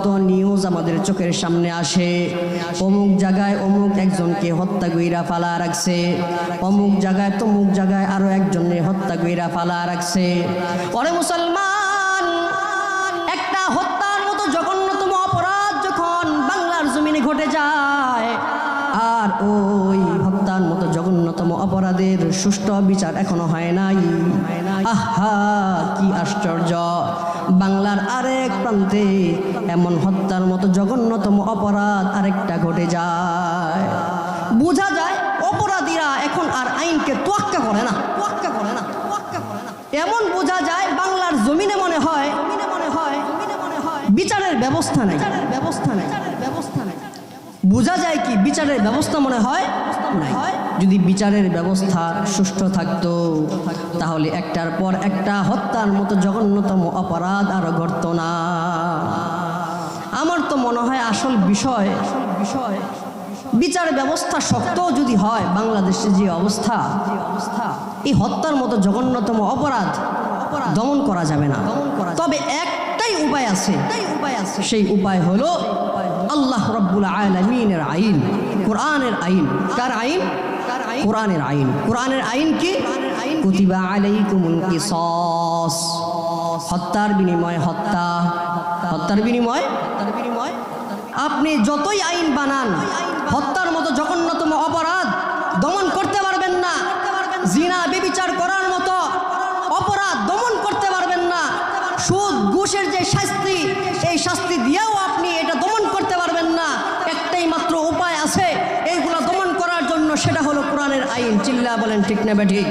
কত নিউজ আমাদের চোখের সামনে আসে। অমুক জায়গায় অমুক একজনকে হত্যা কইরা ফালা রাখছে। অমুক জায়গায় তমুক জায়গায় আরও একজনের হত্যা কইরা ফালা রাখছে। পরে মুসলমান, একটা হত্যার মতো জঘন্যতম অপরাধ যখন বাংলার জমিনে ঘটে যায়, আর ওই হত্যার মতো জঘন্যতম অপরাধের সুষ্ঠু বিচার এখনও হয় নাই। আহা, কি আশ্চর্য। বাংলার আরেক প্রান্তে এমন হত্যার মতো জঘন্যতম অপরাধ আরেকটা ঘটে যায়। বোঝা যায় অপরাধীরা এখন আর আইনকে তোয়াক্কা করে না। তোয়াক্কা করে না। তোয়াক্কা করে না। এমন বোঝা যায় বাংলার জমিনে মনে হয় মনে হয় মিলে মনে হয় বিচারের ব্যবস্থা নেই। ব্যবস্থা নেই। ব্যবস্থা নেই। বোঝা যায় কি বিচারের ব্যবস্থা মনে হয় নাই। যদি বিচারের ব্যবস্থা সুষ্ঠু থাকতো, তাহলে একটার পর একটা হত্যার মতো জঘন্যতম অপরাধ আর ঘটত না। আমার তো মনে হয় আসল বিষয় বিষয় বিচার ব্যবস্থা শক্ত যদি হয় বাংলাদেশের যে অবস্থা, এই হত্যার মতো জঘন্যতম অপরাধ দমন করা যাবে না। তবে একটাই উপায় আছে উপায় আছে। সেই উপায় হলো আল্লাহ রব্বুল আলমিনের আইন। কোরআনের আইন। কার আইন? কোরআনের আইন। কোরআনের আইন কি? কুতিবা আলাইকুমুল কিসাস। হত্যার বিনিময় হত্যা। হত্যার বিনিময়? আপনি যতই আইন বানান, হত্যার মতো জঘন্যতম অপরাধ দমন করতে পারবেন না। জিনা বেবিচার করার মতো অপরাধ দমন করতে পারবেন না। সুদ, ঘুষের যে শাস্তি সেই শাস্তি দিয়েও আপনি এটা দমন করতে পারবেন সেটা হলো কোরআনের আইন। চিল্লা বলেন ঠিক না ঠিক